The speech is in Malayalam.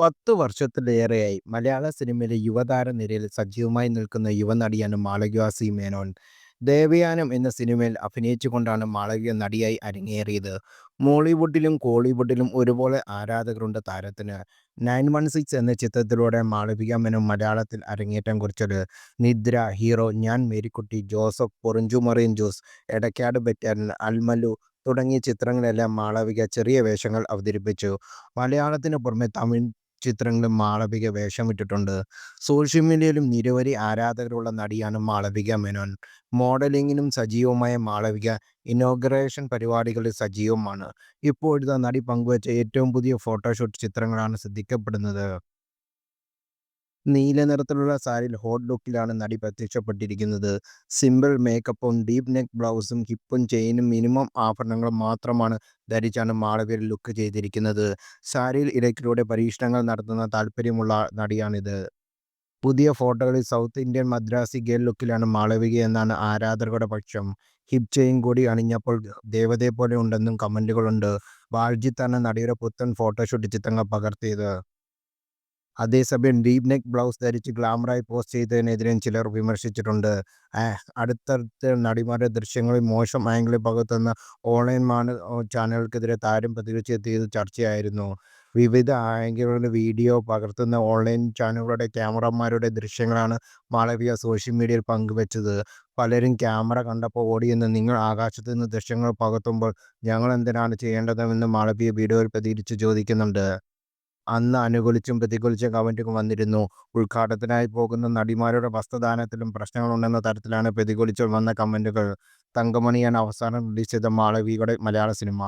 പത്ത് വർഷത്തിലേറെയായി മലയാള സിനിമയിലെ യുവതാര നിരയിൽ സജീവമായി നിൽക്കുന്ന യുവനടിയാണ് മാളവിക സി മേനോൻ. ദേവയാനം എന്ന സിനിമയിൽ അഭിനയിച്ചുകൊണ്ടാണ് മാളവിക നടിയായി അരങ്ങേറിയത്. മോളിവുഡിലും കോളിവുഡിലും ഒരുപോലെ ആരാധകരുണ്ട് താരത്തിന്. നയൻ വൺ സിക്സ് എന്ന ചിത്രത്തിലൂടെ മാളവിക മേനോൻ മലയാളത്തിൽ അരങ്ങേറ്റം കുറിച്ചത്. നിദ്ര, ഹീറോ, ഞാൻ Marykutty, Joseph, Porinju Mariam Jose, Edakkad battalion Al Mallu തുടങ്ങിയ ചിത്രങ്ങളെല്ലാം മാളവിക ചെറിയ വേഷങ്ങൾ അവതരിപ്പിച്ചു. മലയാളത്തിന് പുറമെ തമിഴ് ചിത്രങ്ങളിലും മാളവിക വേഷം വേഷമിട്ടിട്ടുണ്ട്. സോഷ്യൽ മീഡിയയിലും നിരവധി ആരാധകരുള്ള നടിയാണ് മാളവിക മേനോൻ. മോഡലിങ്ങിനും സജീവമായ മാളവിക ഇനോഗ്രേഷൻ പരിപാടികളിൽ സജീവമാണ്. ഇപ്പോഴത്തെ നടി പങ്കുവച്ച ഏറ്റവും പുതിയ ഫോട്ടോഷൂട്ട് ചിത്രങ്ങളാണ് ശ്രദ്ധിക്കപ്പെടുന്നത്. നീല നിറത്തിലുള്ള സാരിയിൽ ഹോട്ട് ലുക്കിലാണ് നടി പ്രത്യക്ഷപ്പെട്ടിരിക്കുന്നത്. സിമ്പിൾ മേക്കപ്പും ഡീപ് നെക്ക് ബ്ലൗസും ഹിപ്പും ചെയിനും മിനിമം ആഭരണങ്ങളും മാത്രമാണ് ധരിച്ചാണ് മാളവിയർ ലുക്ക് ചെയ്തിരിക്കുന്നത്. സാരിയിൽ ഇടയ്ക്കിലൂടെ പരീക്ഷണങ്ങൾ നടത്തുന്ന താല്പര്യമുള്ള നടിയാണിത്. പുതിയ ഫോട്ടോകളിൽ സൗത്ത് ഇന്ത്യൻ മദ്രാസി ഗേൾ ലുക്കിലാണ് മാളവിക എന്നാണ് ആരാധകരുടെ പക്ഷം. ഹിപ് ചെയിൻ കൂടി അണിഞ്ഞപ്പോൾ ദേവതയെ പോലെ ഉണ്ടെന്നും കമന്റുകളുണ്ട് ബാൽജിത്താണ് നടിയുടെ പുത്തൻ ഫോട്ടോഷൂട്ട് ചിത്രങ്ങൾ പകർത്തിയത്. അതേസമയം ഡീപ് നെക്ക് ബ്ലൗസ് ധരിച്ച് ഗ്ലാമറായി പോസ്റ്റ് ചെയ്തതിനെതിരെയും ചിലർ വിമർശിച്ചിട്ടുണ്ട്. അടുത്തടുത്ത് നടിമാരുടെ ദൃശ്യങ്ങളിൽ മോശം ആംഗിളിൽ പകർത്തുന്ന ഓൺലൈൻ ചാനലുകൾക്കെതിരെ താരം പ്രതികരിച്ചെത്തിയത് ചർച്ചയായിരുന്നു. വിവിധ ആംഗിളുകളിൽ വീഡിയോ പകർത്തുന്ന ഓൺലൈൻ ചാനലുകളുടെ ക്യാമറമാരുടെ ദൃശ്യങ്ങളാണ് മാളവിക സോഷ്യൽ മീഡിയയിൽ പങ്കുവച്ചത്. പലരും ക്യാമറ കണ്ടപ്പോൾ ഓടിയെന്ന് നിങ്ങൾ ആകാശത്ത് നിന്ന് ദൃശ്യങ്ങൾ പകർത്തുമ്പോൾ ഞങ്ങൾ എന്തിനാണ് ചെയ്യേണ്ടതെന്ന് മാളവിക വീഡിയോയിൽ പ്രതികരിച്ച് ചോദിക്കുന്നുണ്ട്. അന്ന് അനുകൂലിച്ചും പ്രതികൂലിച്ചും കമന്റുകൾ വന്നിരുന്നു. ഉദ്ഘാടനത്തിനായി പോകുന്ന നടിമാരുടെ വസ്ത്രദാനത്തിലും പ്രശ്നങ്ങളുണ്ടെന്ന തരത്തിലാണ് പ്രതികൂലിച്ചും വന്ന കമന്റുകൾ. തങ്കമണിയാണ് അവസാനം റിലീസ് ചെയ്ത മാളവികയുടെ മലയാള സിനിമ.